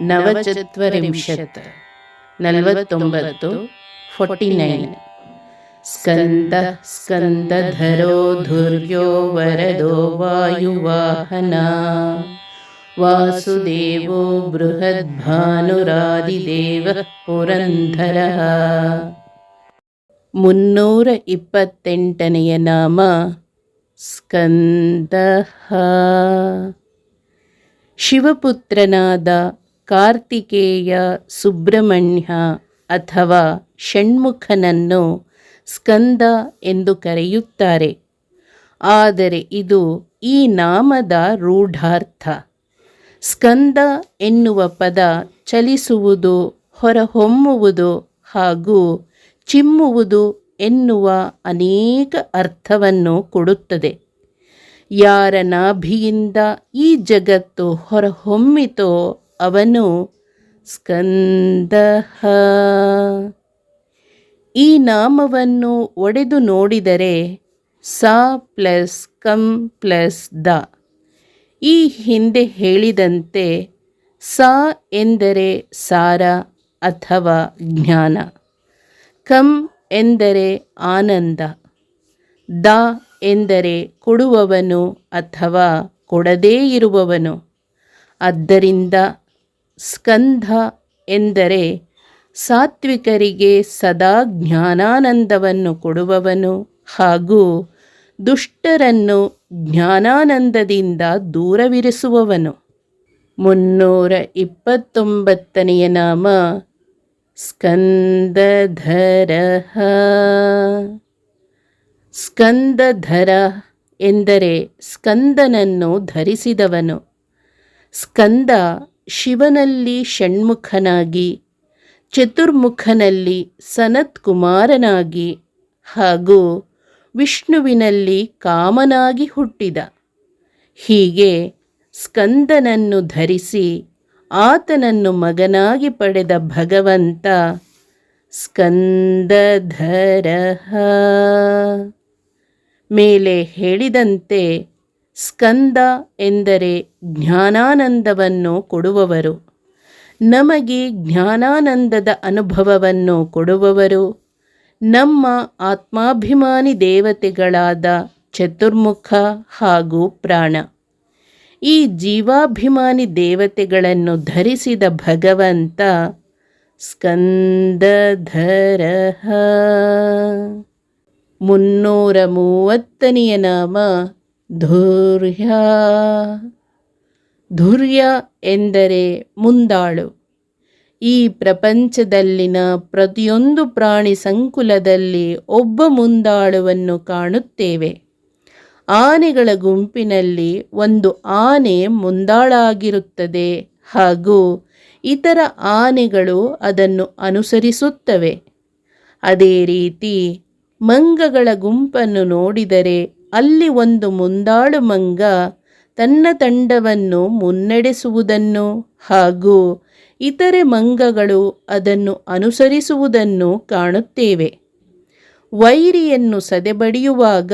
ನವಚತ್ವರಿಂಶತ್, ನಲವತ್ತೊಂಬತ್ತು, forty nine. ಸ್ಕಂದ, ಸ್ಕಂದಧರೋ ಧುರ್ಯೋ ವರದೋ ವಾಯುವಾಹನ. ವಾಸುದೇವೋ ಬೃಹದ್ಭಾನುರಾದಿದೇವ ಪುರಂಧರ. ಮುನ್ನೂರ ಇಪ್ಪತ್ತೆಂಟನೆಯ ನಾಮ ಸ್ಕಂದ. ಶಿವಪುತ್ರನಾದ ಕಾರ್ತಿಕೇಯ ಸುಬ್ರಹ್ಮಣ್ಯ ಅಥವಾ ಷಣ್ಮುಖನನ್ನು ಸ್ಕಂದ ಎಂದು ಕರೆಯುತ್ತಾರೆ. ಆದರೆ ಇದು ಈ ನಾಮದ ರೂಢಾರ್ಥ. ಸ್ಕಂದ ಎನ್ನುವ ಪದ ಚಲಿಸುವುದು, ಹೊರಹೊಮ್ಮುವುದು ಹಾಗೂ ಚಿಮ್ಮುವುದು ಎನ್ನುವ ಅನೇಕ ಅರ್ಥವನ್ನು ಕೊಡುತ್ತದೆ. ಯಾರ ನಾಭಿಯಿಂದ ಈ ಜಗತ್ತು ಹೊರಹೊಮ್ಮಿತೋ ಅವನು ಸ್ಕಂದ ಈ ನಾಮವನ್ನು ಒಡೆದು ನೋಡಿದರೆ ಸ ಪ್ಲಸ್ ಕಂ ಪ್ಲಸ್ ದ. ಈ ಹಿಂದೆ ಹೇಳಿದಂತೆ ಸ ಎಂದರೆ ಸಾರ ಅಥವಾ ಜ್ಞಾನ. ಕಂ ಎಂದರೆ ಆನಂದ. ದ ಎಂದರೆ ಕೊಡುವವನು ಅಥವಾ ಕೊಡದೇ ಇರುವವನು. ಆದ್ದರಿಂದ ಸ್ಕಂಧ ಎಂದರೆ ಸಾತ್ವಿಕರಿಗೆ ಸದಾ ಜ್ಞಾನಾನಂದವನ್ನು ಕೊಡುವವನು ಹಾಗೂ ದುಷ್ಟರನ್ನು ಜ್ಞಾನಾನಂದದಿಂದ ದೂರವಿರಿಸುವವನು. ಮುನ್ನೂರ ಇಪ್ಪತ್ತೊಂಬತ್ತನೆಯ ನಾಮ ಸ್ಕಂದಧರ. ಸ್ಕಂದಧರ ಎಂದರೆ ಸ್ಕಂದನನ್ನು ಧರಿಸಿದವನು. ಸ್ಕಂದ ಶಿವನಲ್ಲಿ ಷಣ್ಮುಖನಾಗಿ, ಚತುರ್ಮುಖನಲ್ಲಿ ಸನತ್ ಕುಮಾರನಾಗಿ ಹಾಗೂ ವಿಷ್ಣುವಿನಲ್ಲಿ ಕಾಮನಾಗಿ ಹುಟ್ಟಿದ. ಹೀಗೆ ಸ್ಕಂದನನ್ನು ಧರಿಸಿ ಆತನನ್ನು ಮಗನಾಗಿ ಪಡೆದ ಭಗವಂತ ಸ್ಕಂದಧರ ಮೇಲೆ ಹೇಳಿದಂತೆ ಸ್ಕಂದ ಎಂದರೆ ಜ್ಞಾನಾನಂದವನ್ನು ಕೊಡುವವರು. ನಮಗೆ ಜ್ಞಾನಾನಂದದ ಅನುಭವವನ್ನು ಕೊಡುವವರು. ನಮ್ಮ ಆತ್ಮಾಭಿಮಾನಿ ದೇವತೆಗಳಾದ ಚತುರ್ಮುಖ ಹಾಗೂ ಪ್ರಾಣ. ಈ ಜೀವಾಭಿಮಾನಿ ದೇವತೆಗಳನ್ನು ಧರಿಸಿದ ಭಗವಂತ ಸ್ಕಂದಧರ ಮುನ್ನೂರ ಮೂವತ್ತನೆಯ ನಾಮ ಧೂರ್ಯ. ಧುರ್ಯ ಎಂದರೆ ಮುಂದಾಳು. ಈ ಪ್ರಪಂಚದಲ್ಲಿನ ಪ್ರತಿಯೊಂದು ಪ್ರಾಣಿ ಸಂಕುಲದಲ್ಲಿ ಒಬ್ಬ ಮುಂದಾಳುವನ್ನು ಕಾಣುತ್ತೇವೆ. ಆನೆಗಳ ಗುಂಪಿನಲ್ಲಿ ಒಂದು ಆನೆ ಮುಂದಾಳಾಗಿರುತ್ತದೆ ಹಾಗೂ ಇತರ ಆನೆಗಳು ಅದನ್ನು ಅನುಸರಿಸುತ್ತವೆ. ಅದೇ ರೀತಿ ಮಂಗಗಳ ಗುಂಪನ್ನು ನೋಡಿದರೆ ಅಲ್ಲಿ ಒಂದು ಮುಂದಾಳು ಮಂಗ ತನ್ನ ತಂಡವನ್ನು ಮುನ್ನಡೆಸುವುದನ್ನು ಹಾಗೂ ಇತರೆ ಮಂಗಗಳು ಅದನ್ನು ಅನುಸರಿಸುವುದನ್ನು ಕಾಣುತ್ತೇವೆ. ವೈರಿಯನ್ನು ಸದೆಬಡಿಯುವಾಗ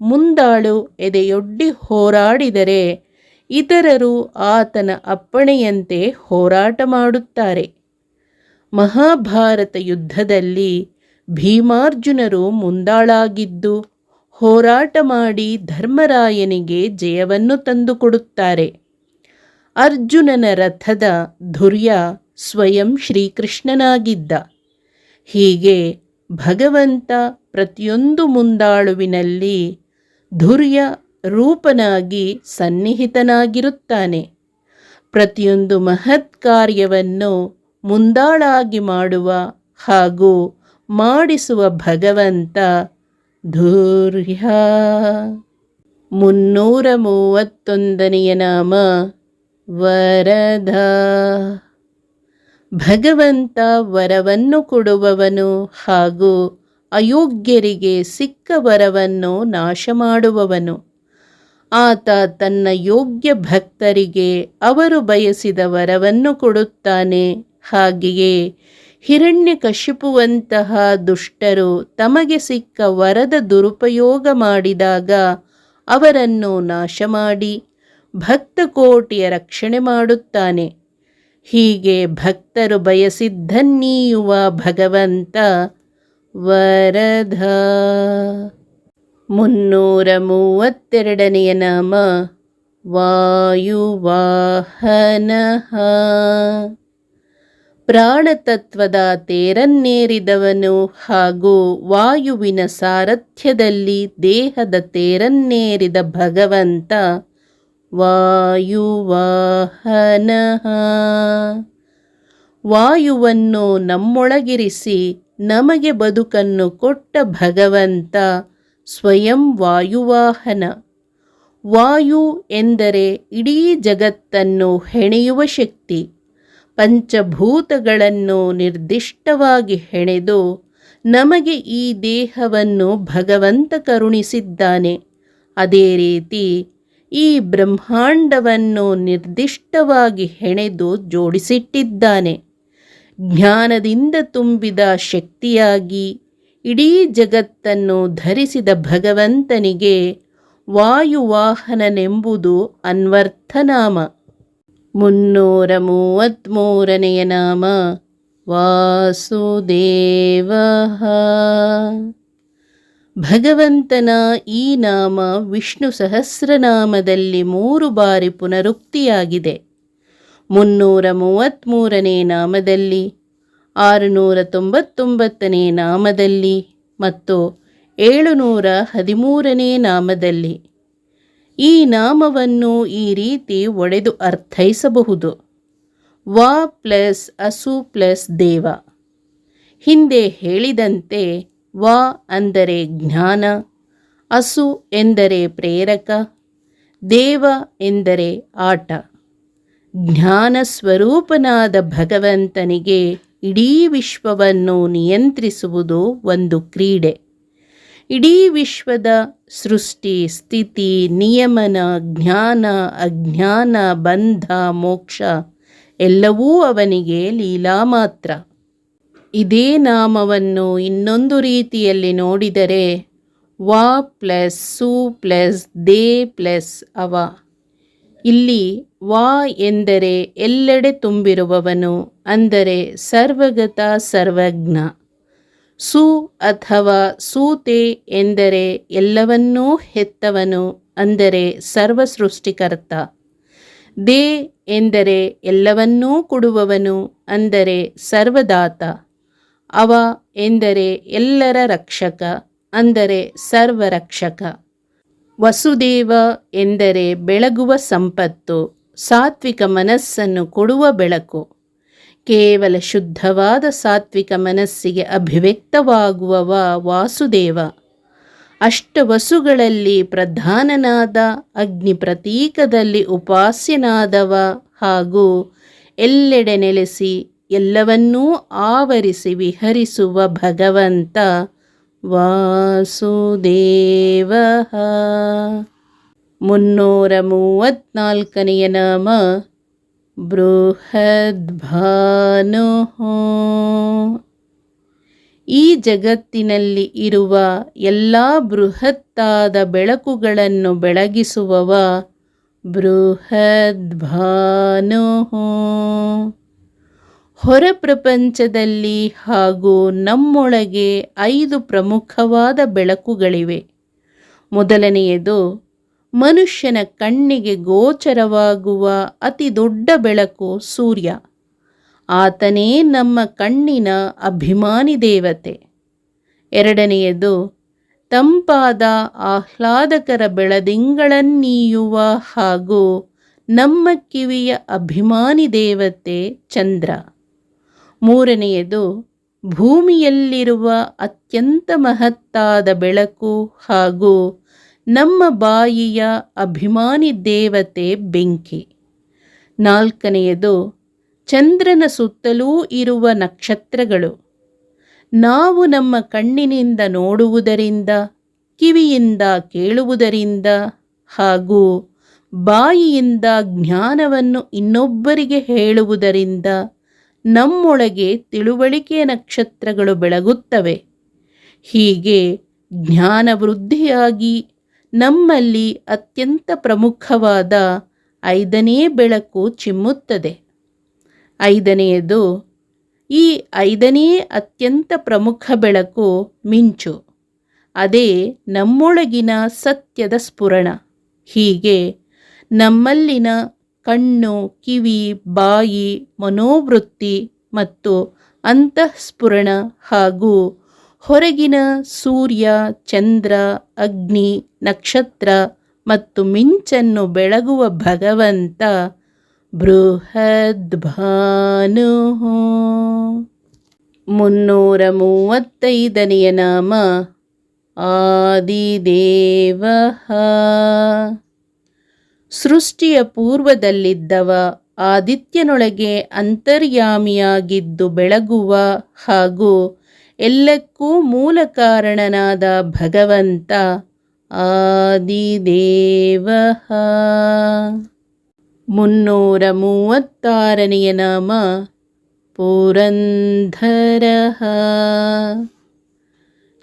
ಮುಂದಾಳು ಎದೆಯೊಡ್ಡಿ ಹೋರಾಡಿದರೆ ಇತರರು ಆತನ ಅಪ್ಪಣೆಯಂತೆ ಹೋರಾಟ ಮಾಡುತ್ತಾರೆ. ಮಹಾಭಾರತ ಯುದ್ಧದಲ್ಲಿ ಭೀಮಾರ್ಜುನರು ಮುಂದಾಳಾಗಿದ್ದು ಹೋರಾಟ ಮಾಡಿ ಧರ್ಮರಾಯನಿಗೆ ಜಯವನ್ನು ತಂದುಕೊಡುತ್ತಾರೆ. ಅರ್ಜುನನ ರಥದ ಧುರ್ಯ ಸ್ವಯಂ ಶ್ರೀಕೃಷ್ಣನಾಗಿದ್ದ. ಹೀಗೆ ಭಗವಂತ ಪ್ರತಿಯೊಂದು ಮುಂದಾಳುವಿನಲ್ಲಿ ಧುರ್ಯ ರೂಪನಾಗಿ ಸನ್ನಿಹಿತನಾಗಿರುತ್ತಾನೆ. ಪ್ರತಿಯೊಂದು ಮಹತ್ ಕಾರ್ಯವನ್ನು ಮುಂದಾಳಾಗಿ ಮಾಡುವ ಹಾಗೂ ಮಾಡಿಸುವ ಭಗವಂತ ಧೂರ್ಯ. ಮುನ್ನೂರ ಮೂವತ್ತೊಂದನೆಯ ನಾಮ ವರದ. ಭಗವಂತ ವರವನ್ನು ಕೊಡುವವನು ಹಾಗೂ ಅಯೋಗ್ಯರಿಗೆ ಸಿಕ್ಕ ವರವನ್ನು ನಾಶ ಮಾಡುವವನು ಆತ ತನ್ನ ಯೋಗ್ಯ ಭಕ್ತರಿಗೆ ಅವರು ಬಯಸಿದ ವರವನ್ನು ಕೊಡುತ್ತಾನೆ. ಹಾಗೆಯೇ ಹಿರಣ್ಯಕಶಿಪುವಂತಹ ದುಷ್ಟರು ತಮಗೆ ಸಿಕ್ಕ ವರದ ದುರುಪಯೋಗ ಮಾಡಿದಾಗ ಅವರನ್ನು ನಾಶ ಮಾಡಿ ಭಕ್ತಕೋಟಿಯ ರಕ್ಷಣೆ ಮಾಡುತ್ತಾನೆ. ಹೀಗೆ ಭಕ್ತರು ಬಯಸಿದ್ದನ್ನೀಯುವ ಭಗವಂತ ವರದ. ಮುನ್ನೂರ ಮೂವತ್ತೆರಡನೆಯ ನಾಮ ವಾಯುವಾಹನಃ. ಪ್ರಾಣತತ್ವದ ತೇರನ್ನೇರಿದವನು ಹಾಗೂ ವಾಯುವಿನ ಸಾರಥ್ಯದಲ್ಲಿ ದೇಹದ ತೇರನ್ನೇರಿದ ಭಗವಂತ. ವಾಯುವಾಹನಃ ವಾಯುವನ್ನು ನಮ್ಮೊಳಗಿರಿಸಿ ನಮಗೆ ಬದುಕನ್ನು ಕೊಟ್ಟ ಭಗವಂತ ಸ್ವಯಂ ವಾಯುವಾಹನ. ವಾಯು ಎಂದರೆ ಇಡೀ ಜಗತ್ತನ್ನು ಹೆಣೆಯುವ ಶಕ್ತಿ. ಪಂಚಭೂತಗಳನ್ನು ನಿರ್ದಿಷ್ಟವಾಗಿ ಹೆಣೆದು ನಮಗೆ ಈ ದೇಹವನ್ನು ಭಗವಂತ ಕರುಣಿಸಿದ್ದಾನೆ. ಅದೇ ರೀತಿ ಈ ಬ್ರಹ್ಮಾಂಡವನ್ನು ನಿರ್ದಿಷ್ಟವಾಗಿ ಹೆಣೆದು ಜೋಡಿಸಿಟ್ಟಿದ್ದಾನೆ. ಜ್ಞಾನದಿಂದ ತುಂಬಿದ ಶಕ್ತಿಯಾಗಿ ಇಡೀ ಜಗತ್ತನ್ನು ಧರಿಸಿದ ಭಗವಂತನಿಗೆ ವಾಯುವಾಹನನೆಂಬುದು ಅನ್ವರ್ಥನಾಮ. ಮುನ್ನೂರ ಮೂವತ್ತ್ಮೂರನೆಯ ನಾಮ ವಾಸುದೇವ. ಭಗವಂತನ ಈ ನಾಮ ವಿಷ್ಣು ಸಹಸ್ರನಾಮದಲ್ಲಿ ಮೂರು ಬಾರಿ ಪುನರುಕ್ತಿಯಾಗಿದೆ. ಮುನ್ನೂರ ಮೂವತ್ತ್ಮೂರನೇ ನಾಮದಲ್ಲಿ ಆರುನೂರ ತೊಂಬತ್ತೊಂಬತ್ತನೇ ನಾಮದಲ್ಲಿ ಮತ್ತು ಏಳುನೂರ ಹದಿಮೂರನೇ ನಾಮದಲ್ಲಿ. ಈ ನಾಮವನ್ನು ಈ ರೀತಿ ಒಡೆದು ಅರ್ಥೈಸಬಹುದು. ವ ಪ್ಲಸ್ ಅಸು ಪ್ಲಸ್ ದೇವ. ಹಿಂದೆ ಹೇಳಿದಂತೆ ವ ಅಂದರೆ ಜ್ಞಾನ, ಅಸು ಎಂದರೆ ಪ್ರೇರಕ, ದೇವ ಎಂದರೆ ಆಟ. ಜ್ಞಾನ ಸ್ವರೂಪನಾದ ಭಗವಂತನಿಗೆ ಇಡೀ ವಿಶ್ವವನ್ನು ನಿಯಂತ್ರಿಸುವುದು ಒಂದು ಕ್ರೀಡೆ. ಇಡೀ ವಿಶ್ವದ ಸೃಷ್ಟಿ, ಸ್ಥಿತಿ, ನಿಯಮನ, ಜ್ಞಾನ, ಅಜ್ಞಾನ, ಬಂಧ, ಮೋಕ್ಷ ಎಲ್ಲವೂ ಅವನಿಗೆ ಲೀಲಾ ಮಾತ್ರ. ಇದೇ ನಾಮವನ್ನು ಇನ್ನೊಂದು ರೀತಿಯಲ್ಲಿ ನೋಡಿದರೆ ವಾ ಪ್ಲಸ್ ಸು ಪ್ಲಸ್ ದೇ ಪ್ಲಸ್ ಅವ. ಇಲ್ಲಿ ವಾ ಎಂದರೆ ಎಲ್ಲೆಡೆ ತುಂಬಿರುವವನು ಅಂದರೆ ಸರ್ವಗತ ಸರ್ವಜ್ಞ. ಸು ಅಥವಾ ಸೂತೆ ಎಂದರೆ ಎಲ್ಲವನ್ನೂ ಹೆತ್ತವನು ಅಂದರೆ ಸರ್ವ ಸೃಷ್ಟಿಕರ್ತ ದೇ ಎಂದರೆ ಎಲ್ಲವನ್ನೂ ಕೊಡುವವನು ಅಂದರೆ ಸರ್ವದಾತ. ಅವ ಎಂದರೆ ಎಲ್ಲರ ರಕ್ಷಕ ಅಂದರೆ ಸರ್ವರಕ್ಷಕ. ವಸುದೇವ ಎಂದರೆ ಬೆಳಗುವ ಸಂಪತ್ತು, ಸಾತ್ವಿಕ ಮನಸ್ಸನ್ನು ಕೊಡುವ ಬೆಳಕು. ಕೇವಲ ಶುದ್ಧವಾದ ಸಾತ್ವಿಕ ಮನಸ್ಸಿಗೆ ಅಭಿವ್ಯಕ್ತವಾಗುವವ ವಾಸುದೇವ. ಅಷ್ಟವಸುಗಳಲ್ಲಿ ಪ್ರಧಾನನಾದ ಅಗ್ನಿ ಪ್ರತೀಕದಲ್ಲಿ ಉಪಾಸ್ಯನಾದವ ಹಾಗೂ ಎಲ್ಲೆಡೆ ನೆಲೆಸಿ ಎಲ್ಲವನ್ನೂ ಆವರಿಸಿ ವಿಹರಿಸುವ ಭಗವಂತ ವಾಸುದೇವ. ಮುನ್ನೂರ ಮೂವತ್ನಾಲ್ಕನೆಯ ನಾಮ ಬೃಹದ್ಭಾನು. ಈ ಜಗತ್ತಿನಲ್ಲಿ ಇರುವ ಎಲ್ಲ ಬೃಹತ್ತಾದ ಬೆಳಕುಗಳನ್ನು ಬೆಳಗಿಸುವವ ಬೃಹದ್ಭಾನು. ಹೊರ ಪ್ರಪಂಚದಲ್ಲಿ ಹಾಗೂ ನಮ್ಮೊಳಗೆ ಐದು ಪ್ರಮುಖವಾದ ಬೆಳಕುಗಳಿವೆ. ಮೊದಲನೆಯದು ಮನುಷ್ಯನ ಕಣ್ಣಿಗೆ ಗೋಚರವಾಗುವ ಅತಿ ದೊಡ್ಡ ಬೆಳಕು ಸೂರ್ಯ. ಆತನೇ ನಮ್ಮ ಕಣ್ಣಿನ ಅಭಿಮಾನಿ ದೇವತೆ. ಎರಡನೆಯದು, ತಂಪಾದ ಆಹ್ಲಾದಕರ ಬೆಳದಿಂಗಳನ್ನೀಯುವ ಹಾಗೂ ನಮ್ಮ ಕಿವಿಯ ಅಭಿಮಾನಿ ದೇವತೆ ಚಂದ್ರ. ಮೂರನೆಯದು, ಭೂಮಿಯಲ್ಲಿರುವ ಅತ್ಯಂತ ಮಹತ್ತಾದ ಬೆಳಕು ಹಾಗೂ ನಮ್ಮ ಬಾಯಿಯ ಅಭಿಮಾನಿ ದೇವತೆ ಬೆಂಕಿ. ನಾಲ್ಕನೆಯದು, ಚಂದ್ರನ ಸುತ್ತಲೂ ಇರುವ ನಕ್ಷತ್ರಗಳು. ನಾವು ನಮ್ಮ ಕಣ್ಣಿನಿಂದ ನೋಡುವುದರಿಂದ, ಕಿವಿಯಿಂದ ಕೇಳುವುದರಿಂದ ಹಾಗೂ ಬಾಯಿಯಿಂದ ಜ್ಞಾನವನ್ನು ಇನ್ನೊಬ್ಬರಿಗೆ ಹೇಳುವುದರಿಂದ ನಮ್ಮೊಳಗೆ ತಿಳುವಳಿಕೆಯ ನಕ್ಷತ್ರಗಳು ಬೆಳಗುತ್ತವೆ. ಹೀಗೆ ಜ್ಞಾನ ವೃದ್ಧಿಯಾಗಿ ನಮ್ಮಲ್ಲಿ ಅತ್ಯಂತ ಪ್ರಮುಖವಾದ ಐದನೇ ಬೆಳಕು ಚಿಮ್ಮುತ್ತದೆ. ಐದನೆಯದು, ಈ ಐದನೇ ಅತ್ಯಂತ ಪ್ರಮುಖ ಬೆಳಕು ಮಿಂಚು. ಅದೇ ನಮ್ಮೊಳಗಿನ ಸತ್ಯದ ಸ್ಫುರಣ. ಹೀಗೆ ನಮ್ಮಲ್ಲಿನ ಕಣ್ಣು, ಕಿವಿ, ಬಾಯಿ, ಮನೋವೃತ್ತಿ ಮತ್ತು ಅಂತಃಸ್ಫುರಣ ಹಾಗೂ ಹೊರಗಿನ ಸೂರ್ಯ, ಚಂದ್ರ, ಅಗ್ನಿ, ನಕ್ಷತ್ರ ಮತ್ತು ಮಿಂಚನ್ನು ಬೆಳಗುವ ಭಗವಂತ ಬೃಹದ್ಭಾನು ಮುನ್ನೂರ ಮೂವತ್ತೈದನೆಯ ನಾಮ ಆದಿದೇವ. ಸೃಷ್ಟಿಯ ಪೂರ್ವದಲ್ಲಿದ್ದವ ಆದಿತ್ಯನೊಳಗೆ ಅಂತರ್ಯಾಮಿಯಾಗಿದ್ದು ಬೆಳಗುವ ಹಾಗೂ ಎಲ್ಲಕ್ಕೂ ಮೂಲ ಕಾರಣನಾದ ಭಗವಂತ ಆದಿದೇವ. ಮುನ್ನೂರ ಮೂವತ್ತಾರನೆಯ ನಾಮ ಪುರಂಧರ.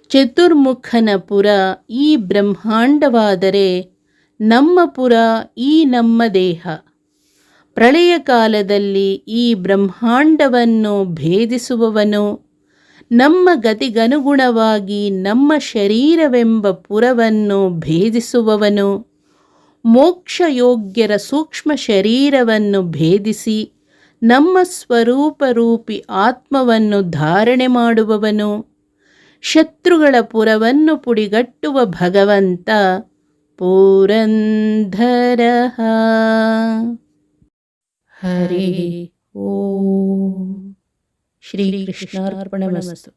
ಚತುರ್ಮುಖನ ಪುರ ಈ ಬ್ರಹ್ಮಾಂಡವಾದರೆ ನಮ್ಮ ಪುರ ಈ ನಮ್ಮ ದೇಹ. ಪ್ರಳಯ ಕಾಲದಲ್ಲಿ ಈ ಬ್ರಹ್ಮಾಂಡವನ್ನು ಭೇದಿಸುವವನು ನಮ್ಮ ಗತಿಗನುಗುಣವಾಗಿ ನಮ್ಮ ಶರೀರವೆಂಬ ಪುರವನ್ನು ಭೇದಿಸುವವನು, ಮೋಕ್ಷಯೋಗ್ಯರ ಸೂಕ್ಷ್ಮ ಶರೀರವನ್ನು ಭೇದಿಸಿ ನಮ್ಮ ಸ್ವರೂಪರೂಪಿ ಆತ್ಮವನ್ನು ಧಾರಣೆ ಮಾಡುವವನು, ಶತ್ರುಗಳ ಪುರವನ್ನು ಪುಡಿಗಟ್ಟುವ ಭಗವಂತ ಪುರಂಧರ. ಹರಿ ശ്രീകൃഷ്ണാർപ്പണമസ്തു.